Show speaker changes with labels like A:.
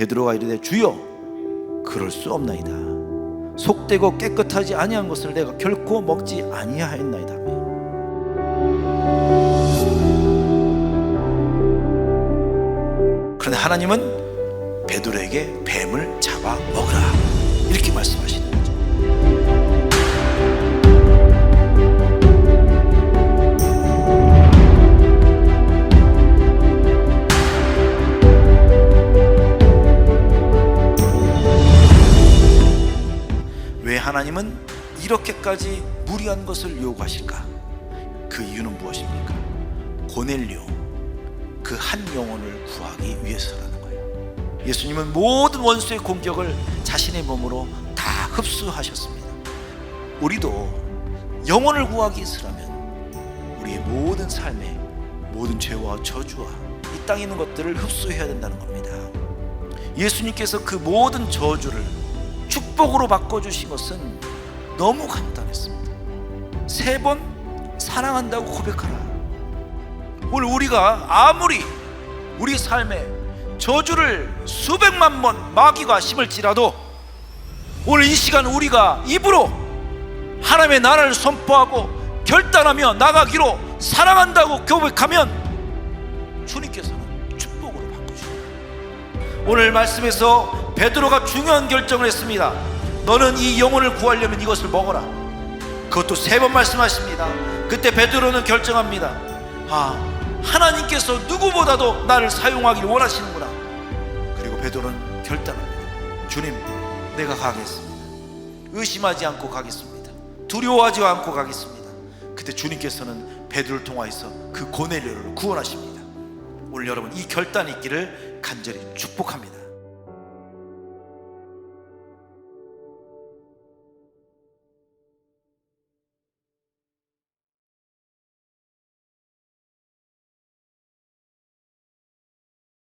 A: 베드로가 이르되 주여 그럴 수 없나이다. 속되고 깨끗하지 아니한 것을 내가 결코 먹지 아니하였나이다. 그런데 하나님은 베드로에게 뱀을 잡아 먹으라. 이렇게 말씀하시는 하나님은 이렇게까지 무리한 것을 요구하실까? 그 이유는 무엇입니까? 고넬료 그 한 영혼을 구하기 위해서라는 거예요. 예수님은 모든 원수의 공격을 자신의 몸으로 다 흡수하셨습니다. 우리도 영혼을 구하기 위해서라면 우리의 모든 삶의 모든 죄와 저주와 이 땅에 있는 것들을 흡수해야 된다는 겁니다. 예수님께서 그 모든 저주를 축복으로 바꿔주신 것은 너무 간단했습니다. 세 번 사랑한다고 고백하라. 오늘 우리가 아무리 우리 삶에 저주를 수백만 번 마귀가 심을지라도 오늘 이 시간 우리가 입으로 하나님의 나라를 선포하고 결단하며 나가기로 사랑한다고 고백하면 주님께서는 축복으로 바꾸십니다. 오늘 말씀에서 베드로가 중요한 결정을 했습니다. 너는 이 영혼을 구하려면 이것을 먹어라. 그것도 세 번 말씀하십니다. 그때 베드로는 결정합니다. 아, 하나님께서 누구보다도 나를 사용하길 원하시는구나. 그리고 베드로는 결단합니다. 주님, 내가 가겠습니다. 의심하지 않고 가겠습니다. 두려워하지 않고 가겠습니다. 그때 주님께서는 베드로를 통하여서 그 고넬료를 구원하십니다. 오늘 여러분 이 결단이 있기를 간절히 축복합니다.